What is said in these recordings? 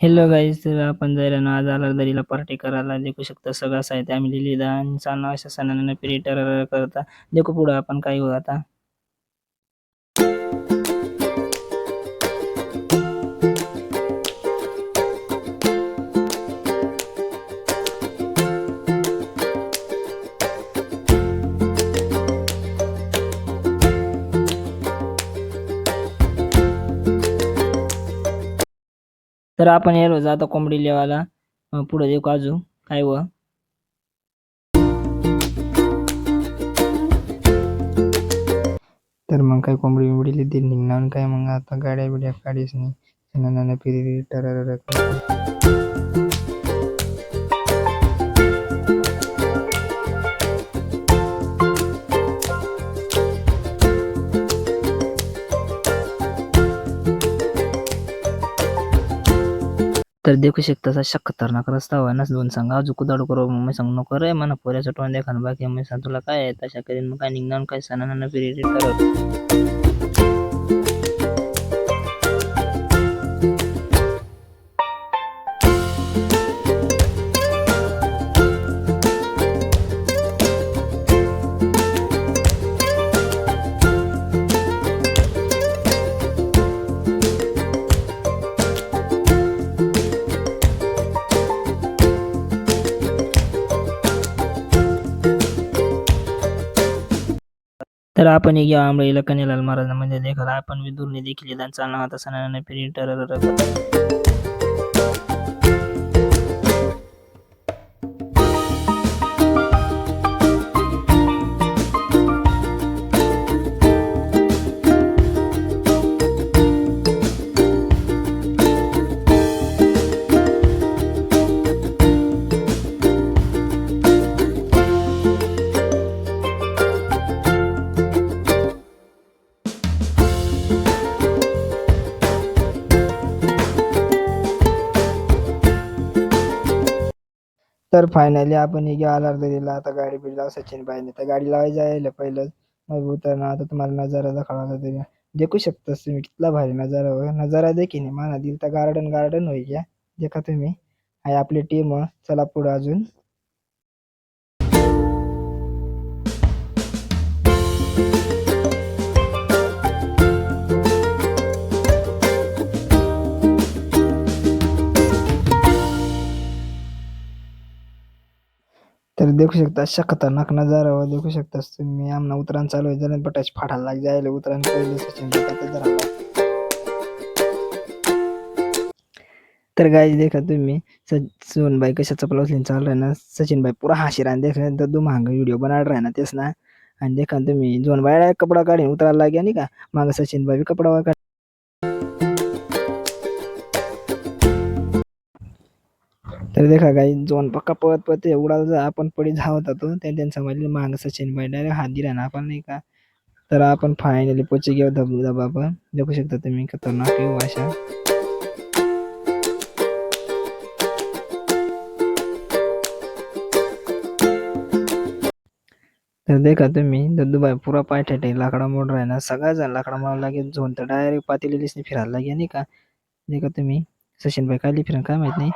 Hello guys तर आपण जायला ना आज आला दरीला पार्टी करायला. देखू शकता सगळं साहित्य आम्ही लिहिलं आणि चालणं अशा सणानं पिरी करता. देखू पुढं आपण काय होऊ आता. तर आपण यायलो आता कोंबडी लेवाला पुढे देऊ काजू काय व? तर मग काय कोंबडी बिंबडी लिहिली निघणार काय? मग आता गाड्या बिड्या काढीस नाही. फिरी पिरी तर देखू शकता असा खतरनाक रस्ता होय ना. दोन सांगा जुकू दाडू करू मम्मी सांग नको रे. मला पोऱ्याचं टोन देखा बाकी मग सांग तुला काय आहे? तशा करीन मग काय निघणार? काय सणानं फिरी करत? तर आपण एक या आंबळीला कनेलाल महाराज म्हणजे देखा आपण विदुरने देखील दान चालना होता सणानं पिरी तर फायनली आपण घ्या आला दिला आता गाडी बिडी लाव सचिन भाईने तर गाडी लावायची जायला पहिलं मग उतरणं. आता तुम्हाला नजारा दाखवला तरी देखू शकतास तुम्ही. कितला भारी नजारा होय. नजारा देखील नाही. माना दिल तर गार्डन गार्डन होई घ्या देखा तुम्ही. आहे आपली टीम चला पुढं अजून. तर देखू शकता अशा खतरनाक नजारा व देखू शकता. तुम्ही आमना उतरान चालू आहे. जरा बटाच फाटायला लाग जायला उतरान पहिले सचिन जरा. तर गाय देखा तुम्ही सचिन भाई कशा चपला उचलून चालू आहे ना सचिन भाई पुरा हाशिरा आणि देखा ददू महाग व्हिडिओ बनाड राहा ना तेच ना. आणि देखा तुम्ही जोन बाय कपडा काढून उतरायला लागे आणि का? माग सचिन भाई कपडा काढ तर देखा काही जोन पक्का पळत पळत एवढा जर आपण पडी धावत होतो त्या त्यांनी समजले मागं सचिन भाई डायरेक्ट हात दिला ना आपण नाही का? तर आपण फायनली पोचे घेऊ धबू धबा आपण देखू शकता तुम्ही खतरनाक येऊ हो अशा. तर देखा तुम्ही दद्दूबाई पुरा पाय ठेटे लाकडा मोड राहिला ना. सगळा जण लाकडा मोड लागेल झोन तर डायरेक्ट पातेली फिरायला लागेल नाही का? देखा तुम्ही सचिन भाई काय फिरा काय माहीत नाही.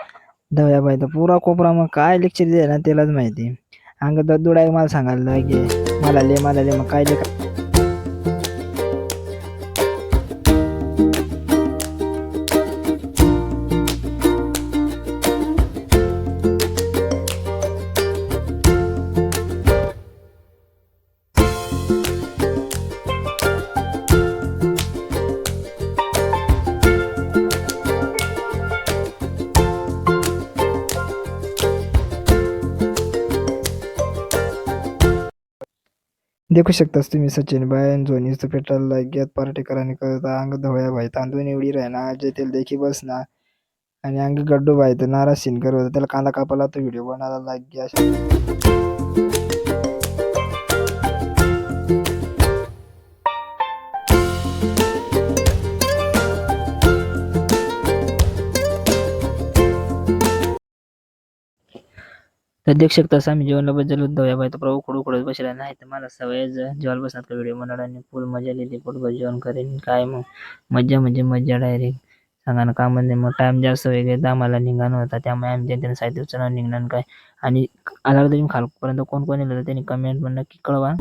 दव्याबाई तर पुरा कोपरा मग काय लेक्चर दिले ना त्यालाच माहिती अंग दुडाय मला सांगायला लागे मला ले मला ले मग काय ले देखू शकतास तुम्ही सचिन भाई झोनीचं पेट्रोल लागेत पार्टी करता अंग धवळ्या भाई तांदूळ निवडी राहिना जे तेल देखी बसना आणि अंग गड्डू भाई तर नाराज सीन करत त्याला कांदा कापाला तो व्हिडिओ बनायला लागे तर देख तसा आम्ही जेवणाला बद्दल उद्धव बाई तर प्रभू खुडू खुडत बसला नाही. तर मला सवय जेवायला बसणार व्हिडिओ बनवला आणि फुल मजा लिहिली पोटभर जेवण करेन. काय मग? मज्जा म्हणजे मज्जा डायरेक्ट सांगा ना का म्हणजे मग टाइम जास्त वगैरे तर आम्हाला निघाणं होता. त्यामुळे आम्ही त्यांना साहित्य उचलणार निघणार काय? आणि आला तरी खालपर्यंत कोण कोण येलं त्यांनी कमेंट पण नक्की कळवा.